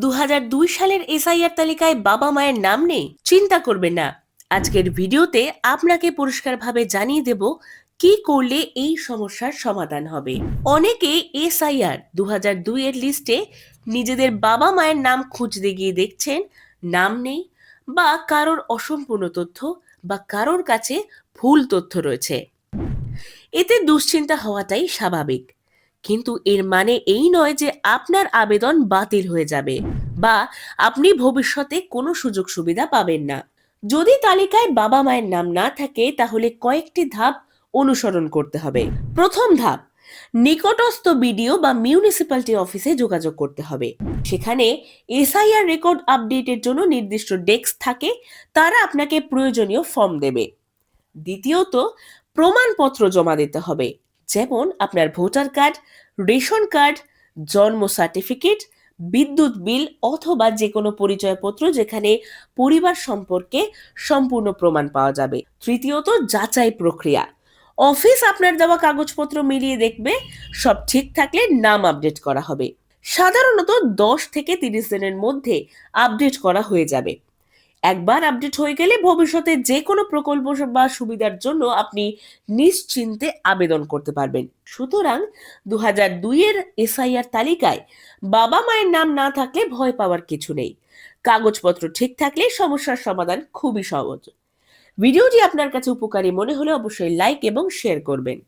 দু হাজার দুই সালের এসআইআর তালিকায় বাবা মায়ের নাম নেই, চিন্তা করবেন না। আজকের ভিডিওতে আপনাকে পরিষ্কারভাবে জানিয়ে দেব, কি করলে এই সমস্যার সমাধান হবে। অনেকে এসআইআর দু হাজার দুই এর লিস্টে নিজেদের বাবা মায়ের নাম খুঁজতে গিয়ে দেখছেন, নাম নেই বা কারোর অসম্পূর্ণ তথ্য বা কারোর কাছে ভুল তথ্য রয়েছে। এতে দুশ্চিন্তা হওয়াটাই স্বাভাবিক। কিন্তু এর মানে এই নয় যে আপনার আবেদন বাতিল হয়ে যাবে বা আপনি ভবিষ্যতে কোনো সুযোগ সুবিধা পাবেন না। যদি তালিকায় বাবা মায়ের নাম না থাকে, তাহলে কয়েকটি ধাপ অনুসরণ করতে হবে। প্রথম ধাপ, নিকটস্থ বিডিও বা মিউনিসিপ্যালিটি অফিসে যোগাযোগ করতে হবে। সেখানে এসআইআর রেকর্ড আপডেটের জন্য নির্দিষ্ট ডেস্ক থাকে, তারা আপনাকে প্রয়োজনীয় ফর্ম দেবে। দ্বিতীয়ত, প্রমাণপত্র জমা দিতে হবে। যেমন আপনার ভোটার কার্ড, রেশন কার্ড, জন্ম সার্টিফিকেট, বিদ্যুৎ বিল অথবা যে কোনো পরিচয়পত্র যেখানে পরিবার সম্পর্কে সম্পূর্ণ প্রমাণ পাওয়া যাবে। তৃতীয়ত, যাচাই প্রক্রিয়া। অফিস আপনার দেওয়া কাগজপত্র মিলিয়ে দেখবে, সব ঠিক থাকলে নাম আপডেট করা হবে। সাধারণত দশ থেকে তিরিশ দিনের মধ্যে আপডেট করা হয়ে যাবে। একবার আপডেট হয়ে গেলে ভবিষ্যতে যে কোনো প্রকল্প বা সুবিধার জন্য আপনি নিশ্চিন্তে আবেদন করতে পারবেন। সুতরাং দু হাজার দুইয়ের এসআইআর তালিকায় বাবা মায়ের নাম না থাকলে ভয় পাওয়ার কিছু নেই। কাগজপত্র ঠিক থাকলে সমস্যার সমাধান খুবই সহজ। ভিডিওটি আপনার কাছে উপকারী মনে হলে অবশ্যই লাইক এবং শেয়ার করবেন।